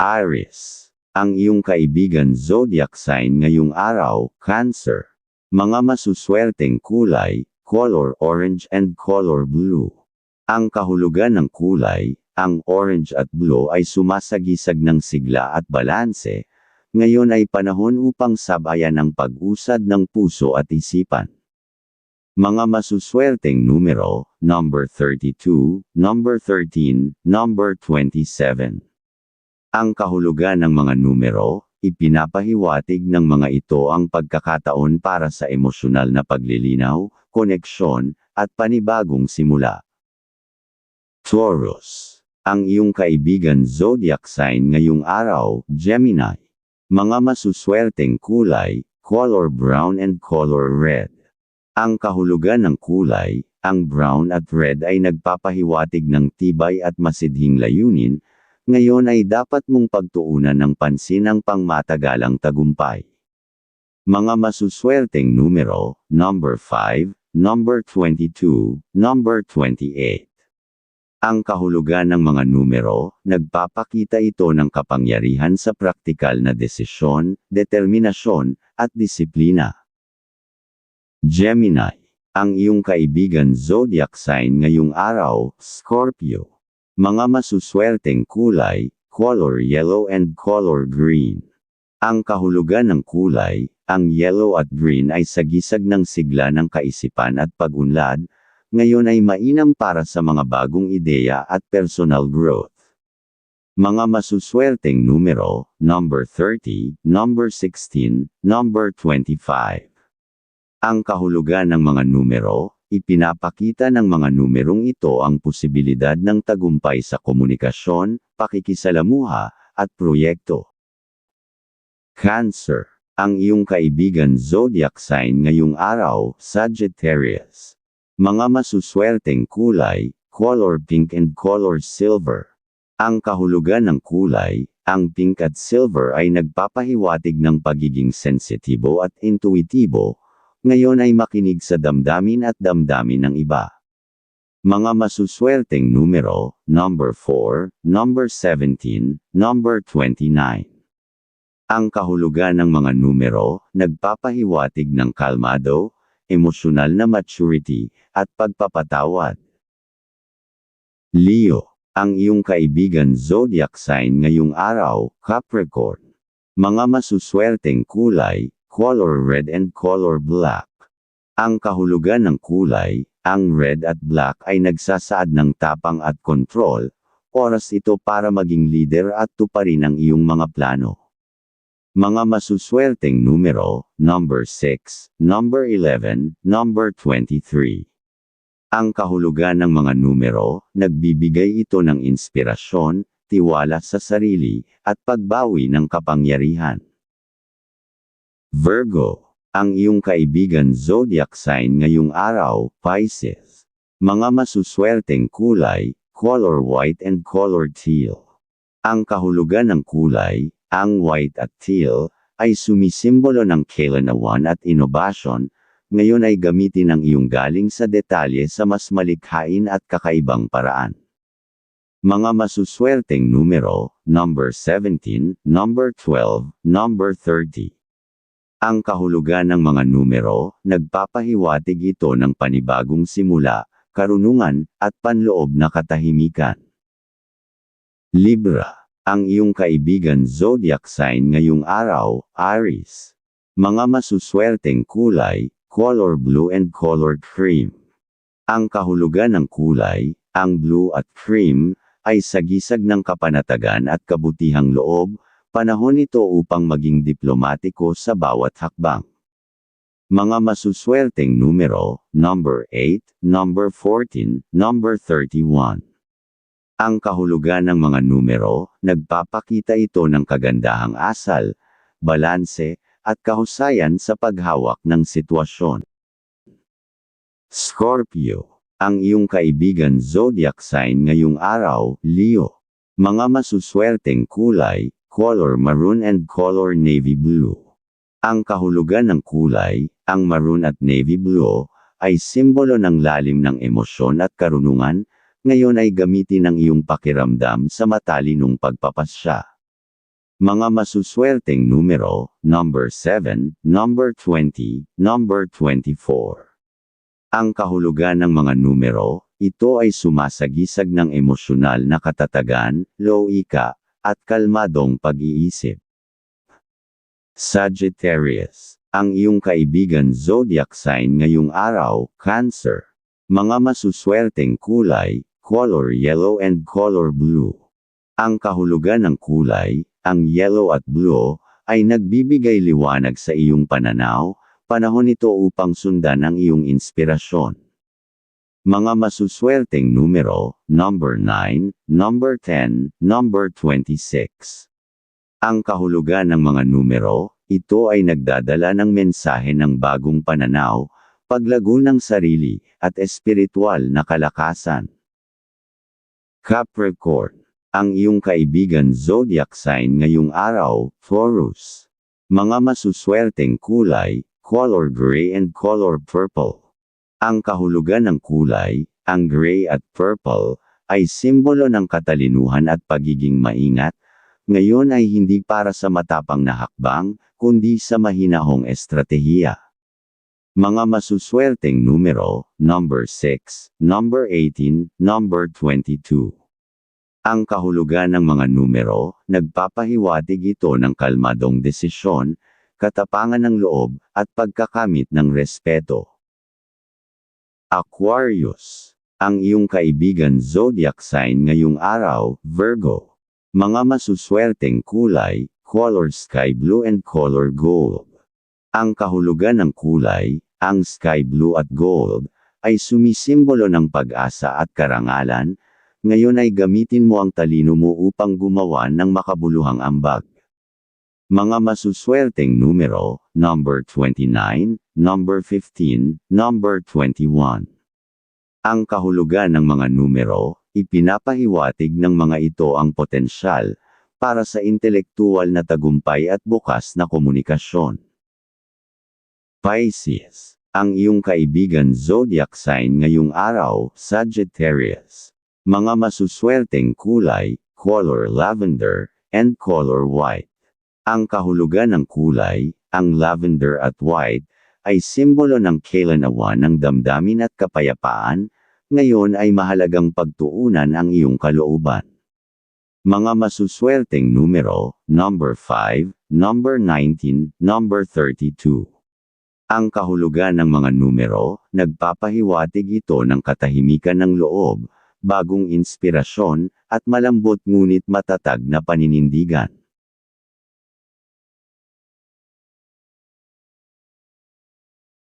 Aries. Ang iyong kaibigan zodiac sign ngayong araw, Cancer. Mga masuswerteng kulay, color orange and color blue. Ang kahulugan ng kulay, ang orange at blue ay sumasagisag ng sigla at balanse. Ngayon ay panahon upang sabayan ang pag-usad ng puso at isipan. Mga masuswerteng numero, number 32, number 13, number 27. Ang kahulugan ng mga numero, ipinapahiwatig ng mga ito ang pagkakataon para sa emosyonal na paglilinaw, koneksyon, at panibagong simula. Taurus. Ang iyong kaibigan zodiac sign ngayong araw, Gemini. Mga masuswerteng kulay, color brown and color red. Ang kahulugan ng kulay, ang brown at red ay nagpapahiwatig ng tibay at masidhing layunin, ngayon ay dapat mong pagtuunan ng pansin ang pangmatagalang tagumpay. Mga masuswerteng numero, number 5, number 22, number 28. Ang kahulugan ng mga numero, nagpapakita ito ng kapangyarihan sa praktikal na desisyon, determinasyon, at disiplina. Gemini. Ang iyong kaibigan zodiac sign ngayong araw, Scorpio. Mga masuswerteng kulay, color yellow and color green. Ang kahulugan ng kulay, ang yellow at green ay sagisag ng sigla ng kaisipan at pagunlad, ngayon ay mainam para sa mga bagong ideya at personal growth. Mga masuswerteng numero, number 30, number 16, number 25. Ang kahulugan ng mga numero, Ipinapakita ng mga numerong ito ang posibilidad ng tagumpay sa komunikasyon, pakikisalamuha, at proyekto. Cancer. Ang iyong kaibigan zodiac sign ngayong araw, Sagittarius. Mga masuswerteng kulay, color pink and color silver. Ang kahulugan ng kulay, ang pink at silver ay nagpapahiwatig ng pagiging sensitibo at intuitibo, ngayon ay makinig sa damdamin at damdamin ng iba. Mga masuswerteng numero, number 4, number 17, number 29. Ang kahulugan ng mga numero, nagpapahiwatig ng kalmado, emosyonal na maturity, at pagpapatawad. Leo, ang iyong kaibigan zodiac sign ngayong araw, Capricorn. Mga masuswerteng kulay, color red and color black. Ang kahulugan ng kulay, ang red at black ay nagsasaad ng tapang at control, oras ito para maging leader at tuparin ang iyong mga plano. Mga masuswerteng numero, number 6, number 11, number 23. Ang kahulugan ng mga numero, nagbibigay ito ng inspirasyon, tiwala sa sarili, at pagbawi ng kapangyarihan. Virgo, ang iyong kaibigan zodiac sign ngayong araw, Pisces. Mga masuswerteng kulay, color white and color teal. Ang kahulugan ng kulay, ang white at teal, ay sumisimbolo ng kailanawan at inobasyon, ngayon ay gamitin ang iyong galing sa detalye sa mas malikhain at kakaibang paraan. Mga masuswerteng numero, number 17, number 12, number 30. Ang kahulugan ng mga numero, nagpapahiwatig ito ng panibagong simula, karunungan, at panloob na katahimikan. Libra. Ang iyong kaibigan zodiac sign ngayong araw, Aries. Mga masuswerteng kulay, color blue and color cream. Ang kahulugan ng kulay, ang blue at cream, ay sagisag ng kapanatagan at kabutihang loob, Panahon ito upang maging diplomatiko sa bawat hakbang. Mga masuswerteng numero, number 8, number 14, number 31. Ang kahulugan ng mga numero, nagpapakita ito ng kagandahang asal, balanse, at kahusayan sa paghawak ng sitwasyon. Scorpio. Ang iyong kaibigan zodiac sign ngayong araw, Leo. Mga masuswerteng kulay, color maroon and color navy blue. Ang kahulugan ng kulay, ang maroon at navy blue, ay simbolo ng lalim ng emosyon at karunungan, ngayon ay gamitin ang iyong pakiramdam sa matalinong pagpapasya. Mga masuswerteng numero, number 7, number 20, number 24. Ang kahulugan ng mga numero, ito ay sumasagisag ng emosyonal na katatagan, loika, at kalmadong pag-iisip. Sagittarius, ang iyong kaibigan zodiac sign ngayong araw, Cancer. Mga masuswerteng kulay, color yellow and color blue. Ang kahulugan ng kulay, ang yellow at blue, ay nagbibigay liwanag sa iyong pananaw, panahon ito upang sundan ang iyong inspirasyon. Mga masuswerteng numero, number 9, number 10, number 26. Ang kahulugan ng mga numero, ito ay nagdadala ng mensahe ng bagong pananaw, paglago ng sarili, at espiritual na kalakasan. Capricorn, ang iyong kaibigan zodiac sign ngayong araw, Taurus. Mga masuswerteng kulay, color gray and color purple. Ang kahulugan ng kulay, ang gray at purple, ay simbolo ng katalinuhan at pagiging maingat, ngayon ay hindi para sa matapang na hakbang, kundi sa mahinahong estratehiya. Mga masuswerteng numero, number 6, number 18, number 22. Ang kahulugan ng mga numero, nagpapahiwatig ito ng kalmadong desisyon, katapangan ng loob, at pagkakamit ng respeto. Aquarius, ang iyong kaibigan zodiac sign ngayong araw, Virgo. Mga masuswerteng kulay, color sky blue and color gold. Ang kahulugan ng kulay, ang sky blue at gold, ay sumisimbolo ng pag-asa at karangalan, ngayon ay gamitin mo ang talino mo upang gumawa ng makabuluhang ambag. Mga masuswerteng numero, number 29, number 15, number 21. Ang kahulugan ng mga numero, ipinapahiwatig ng mga ito ang potensyal, para sa intelektual na tagumpay at bukas na komunikasyon. Pisces, ang iyong kaibigan zodiac sign ngayong araw, Sagittarius. Mga masuswerteng kulay, color lavender, and color white. Ang kahulugan ng kulay, ang lavender at white, ay simbolo ng kailanawan ng damdamin at kapayapaan, ngayon ay mahalagang pagtuunan ang iyong kalooban. Mga masuswerteng numero, number 5, number 19, number 32. Ang kahulugan ng mga numero, nagpapahiwatig ito ng katahimikan ng loob, bagong inspirasyon, at malambot ngunit matatag na paninindigan.